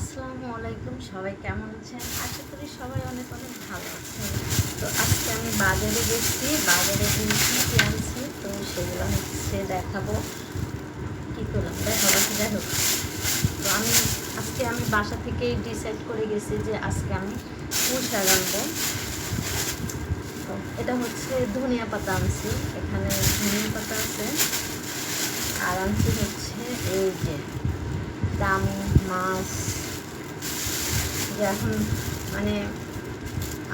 আসসালামু আলাইকুম, সবাই কেমন আছেন? আশা করি সবাই অনেক অনেক ভালো আছেন। তো আজকে আমি বাজারে গেছি, বাজারে কী আনছি, তো সেগুলো হচ্ছে দেখাবো। কী করলাম? দেখাবো কি? যাই হোক। তো আমি, আজকে আমি বাসা থেকেই ডিসাইড করে গেছি যে আজকে আমি শাক আনব। তো এটা হচ্ছে ধনিয়া পাতা আনছি। এখানে ধনিয়া পাতা আছে। আর আনছি হচ্ছে এই যে দামি মাছ। যে এখন মানে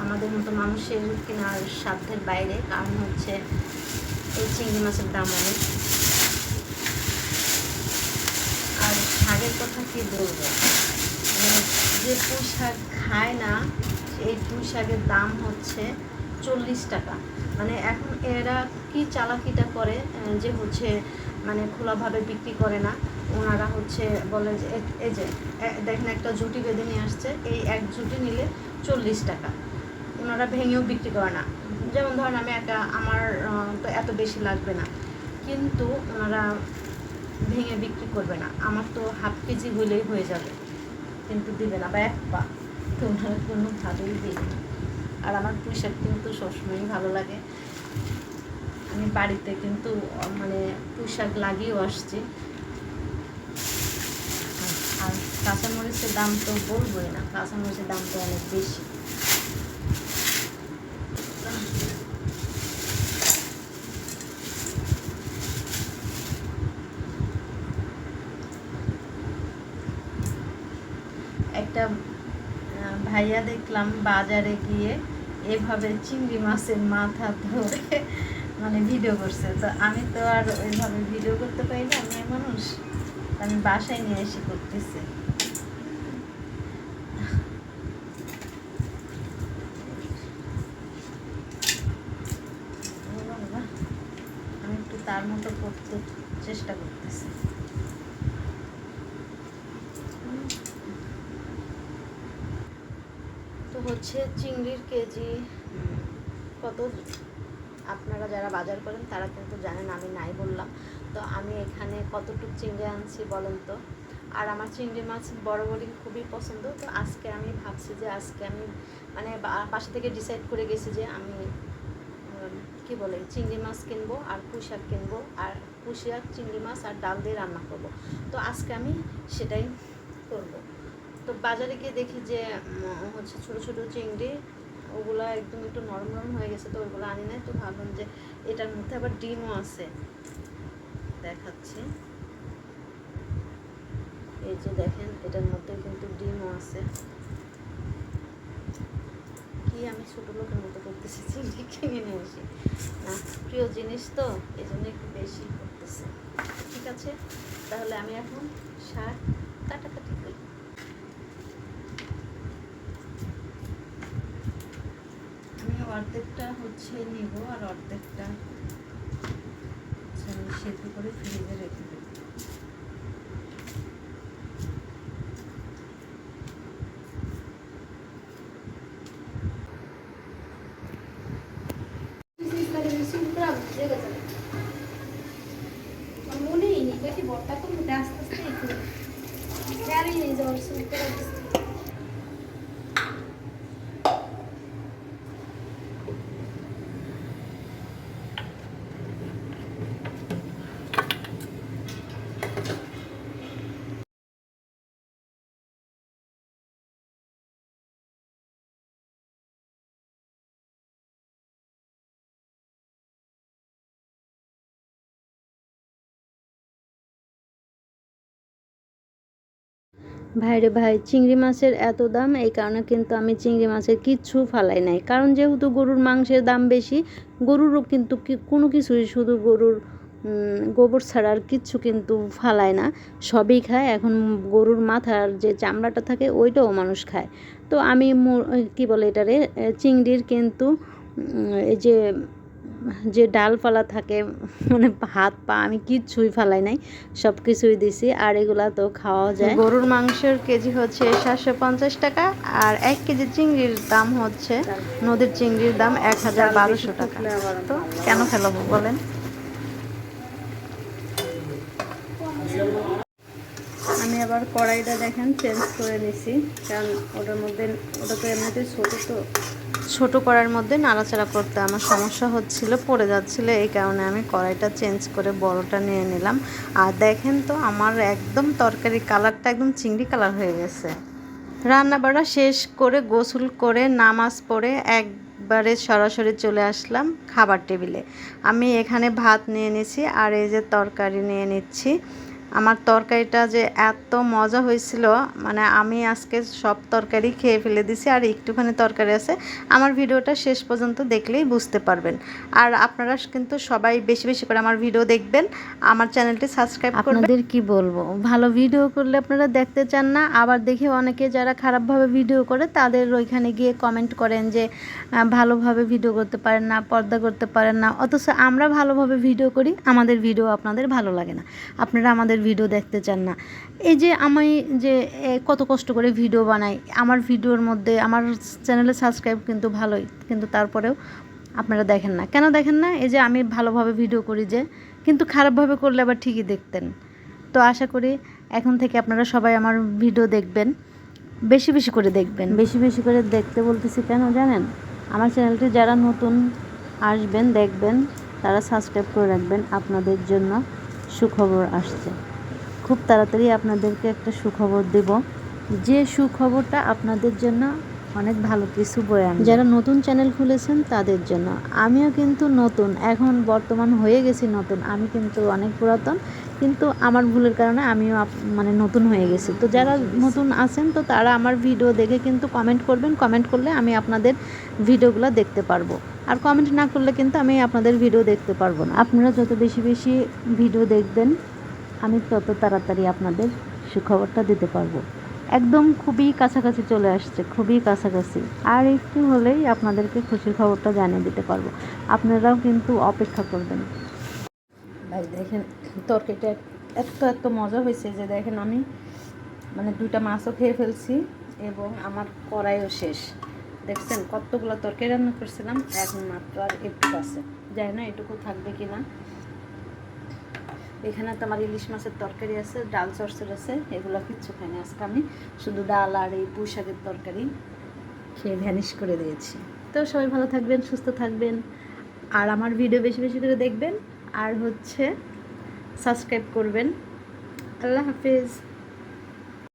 আমাদের মতো মানুষের কেনার সাধ্যের বাইরে, কারণ হচ্ছে এই চিংড়ি মাছের দাম অনেক। আর শাকের কথা কি বলব? মানে যে পুঁই শাক খায় না এই পুঁই শাকের দাম হচ্ছে চল্লিশ টাকা। মানে এখন এরা কি চালাকিটা করে যে হচ্ছে মানে খোলাভাবে বিক্রি করে না। ওনারা হচ্ছে বলে যে এই যে দেখেন একটা জুটি বেঁধে নিয়ে আসছে। এই এক জুটি নিলে চল্লিশ টাকা। ওনারা ভেঙেও বিক্রি করে না। যেমন ধরেন আমি একটা, আমার তো এত বেশি লাগবে না। কিন্তু ওনারা ভেঙে বিক্রি করবে না। আমার তো হাফ কেজি হলেই হয়ে যাবে। কিন্তু দিবে না, বা এক পা। তো ওনারা কোনোভাবেই দিবে না। আর আমার পুঁইশাক কিন্তু সবসময়ই ভালো লাগে। আমি বাড়িতে কিন্তু মানে পুঁইশাক লাগিয়েও আসছি। আর কাঁচামরিচের দাম তো বলবোই না, কাঁচামরিচের দাম তো অনেক বেশি। একটা ভাইয়া দেখলাম বাজারে গিয়ে এভাবে চিংড়ি মাছের মাথা ধরে মানে ভিডিও করছে। তো আমি তো আর ওইভাবে ভিডিও করতে পারি না, মেয়ে মানুষ। আমি বাসায় নিয়ে এসে করতেছি। আমি একটু তার মতো করতে চেষ্টা করতেছি। তো হচ্ছে চিংড়ির কেজি কত? আপনারা যারা বাজার করেন, তারা কিন্তু জানেন আমি নাই বললাম। তো আমি এখানে কতটুকু চিংড়ি আনছি বলেন তো? আর আমার চিংড়ি মাছ বড় বড়ই খুবই পছন্দ। তো আজকে আমি ভাবছি যে আজকে আমি মানে বাসা থেকে ডিসাইড করে গেছি যে আমি কি বলে, চিংড়ি মাছ কিনবো আর পুঁই শাক কিনবো আর শাক, চিংড়ি মাছ আর ডাল দিয়ে রান্না করব। তো আজকে আমি সেটাই করব। তো বাজারে গিয়ে দেখি যে হচ্ছে ছোটো ছোটো চিংড়ি ওগুলো একদম একটু নরম নরম হয়ে গেছে তো ওগুলো আনি নাই, তো ভাবলাম যে এটার মধ্যে আবার ডিমও আছে। দেখাচ্ছি। এই যে দেখেন, এটার মধ্যে কিন্তু ডিমও আছে। কি আমি ছোটো লোকের মতো করতেছি, চিংড়ি কিনে নিয়ে আসি। না, প্রিয় জিনিস তো এই জন্য একটু বেশি করতেছে। ঠিক আছে? তাহলে আমি এখন শাক কাটাকাটি করি আমি অর্ধেকটা হচ্ছে নিব আর অর্ধেকটা আমি সেদ্ধ করে ফ্রিজে রেখে দেবো। মনেই নেই বড়টা তো আস্তে আস্তে খেয়ালই নেই যাওয়ার শুনতে ভাইরে ভাই, চিংড়ি মাছের এত দাম? এই কারণে কিন্তু আমি চিংড়ি মাছের কিচ্ছু ফালাই নাই। কারণ যেহেতু গরুর মাংসের দাম বেশি, গরুরও কিন্তু কোনো কিছুই শুধু গরুর গোবর ছাড়া আর কিচ্ছু কিন্তু ফালায় না। সবই খায়। এখন গরুর মাথার যে চামড়াটা থাকে, ওইটাও মানুষ খায়। তো আমি কি বলে এটারে? চিংড়ির কিন্তু এই যে যে ডাল ফালা থাকে মানে হাত পা, আমি কিচ্ছুই ফালাই নাই সব কিছুই দিছি, আর এগুলা তো খাওয়া যায়। গরুর মাংসের কেজি হচ্ছে সাতশো পঞ্চাশ টাকা, আর এক কেজি চিংড়ির দাম হচ্ছে, নদীর চিংড়ির দাম এক হাজার বারোশো টাকা। তো কেন ফেলাবো বলেন আমি আবার কড়াইটা দেখেন চেঞ্জ করে নিছি, কারণ ওটার মধ্যে ওটা তো এমনিতে ছোটো তো। ছোট কড়াইয়ের মধ্যে নাড়াচাড়া করতে আমার সমস্যা হচ্ছিল, পড়ে যাচ্ছিল, এই কারণে আমি কড়াইটা চেঞ্জ করে বড়টা নিয়ে নিলাম। আর দেখেন তো, আমার একদম তরকারি কালারটা একদম চিংড়ি কালার হয়ে গেছে। রান্না বাড়া শেষ করে, গোসল করে, নামাজ পড়ে একবারে সরাসরি চলে আসলাম খাবার টেবিলে। আমি এখানে ভাত নিয়ে নিয়েছি আর এই যে তরকারি নিয়ে নিচ্ছি। আমার তরকারিটা যে এত মজা হয়েছিল মানে আমি আজকে সব তরকারি খেয়ে ফেলে দিছি আর একটুখানি তরকারি আছে। আমার ভিডিওটা শেষ পর্যন্ত দেখলেই বুঝতে পারবেন। আর আপনারা কিন্তু সবাই বেশি বেশি করে আমার ভিডিও দেখবেন। আমার চ্যানেলটি সাবস্ক্রাইব আপনাদের কি বলব? ভালো ভিডিও করলে আপনারা দেখতে চান না, আবার দেখে অনেকে যারা খারাপভাবে ভিডিও করে, তাদের ওইখানে গিয়ে কমেন্ট করেন যে ভালোভাবে ভিডিও করতে পারেন না, পর্দা করতে পারেন না। অথচ আমরা ভালোভাবে ভিডিও করি, আমাদের ভিডিও আপনাদের ভালো লাগে না। আপনারা আমাদের ভিডিও দেখতে চান না। এই যে আমি যে কত কষ্ট করে ভিডিও বানাই, আমার ভিডিওর মধ্যে, আমার চ্যানেলে সাবস্ক্রাইব কিন্তু ভালোই, কিন্তু তারপরেও আপনারা দেখেন না। কেন দেখেন না? এই যে আমি ভালোভাবে ভিডিও করি যে, কিন্তু খারাপভাবে করলে আবার ঠিকই দেখতেন। তো আশা করি এখন থেকে আপনারা সবাই আমার ভিডিও দেখবেন, বেশি বেশি করে দেখবেন। বেশি বেশি করে দেখতে বলতেছি কেন জানেন? আমার চ্যানেলটি যারা নতুন আসবেন, দেখবেন, তারা সাবস্ক্রাইব করে রাখবেন, আপনাদের জন্য সুখবর আসছে। খুব তাড়াতাড়ি আপনাদেরকে একটা সুখবর দেব। যে সুখবরটা আপনাদের জন্য অনেক ভালো কিছু বয়ে যারা নতুন চ্যানেল খুলেছেন তাদের জন্য। আমিও কিন্তু নতুন। এখন বর্তমান হয়ে গেছি নতুন। আমি কিন্তু অনেক পুরাতন। কিন্তু আমার ভুলের কারণে আমিও মানে নতুন হয়ে গেছি। তো যারা নতুন আছেন, তো তারা আমার ভিডিও দেখে কিন্তু কমেন্ট করবেন। কমেন্ট করলে আমি আপনাদের ভিডিওগুলো দেখতে পারব। আর কমেন্ট না করলে কিন্তু আমি আপনাদের ভিডিও দেখতে পারব না। আপনারা যত বেশি বেশি ভিডিও দেখবেন আমি তত তাড়াতাড়ি আপনাদের সুখবরটা দিতে পারব। একদম খুবই কাছাকাছি চলে আসছে, খুবই কাছাকাছি। আর একটু হলেই আপনাদেরকে খুশির খবরটা জানিয়ে দিতে পারব। আপনারাও কিন্তু অপেক্ষা করবেন। ভাই, দেখেন, তরকারিটা এত এত মজা হয়েছে যে দেখেন আমি মানে দুইটা মাছও খেয়ে ফেলছি এবং আমার কড়াইও শেষ। দেখছেন, কতগুলো তরকারি রান্না করছিলাম এখন মাত্র আর একটু আছে। জানি না এটুকু থাকবে কি না এখানে তো আমার ইলিশ মাছের তরকারি আছে, ডাল চরচর আছে, এগুলো কিচ্ছু খাই না আজকে আমি। শুধু ডাল আর এই পুঁই শাকের তরকারি খেয়ে ভ্যানিশ করে দিয়েছি। তো সবাই ভালো থাকবেন, সুস্থ থাকবেন, আর আমার ভিডিও বেশি বেশি করে দেখবেন, আর হচ্ছে সাবস্ক্রাইব করবেন। আল্লাহ হাফিজ।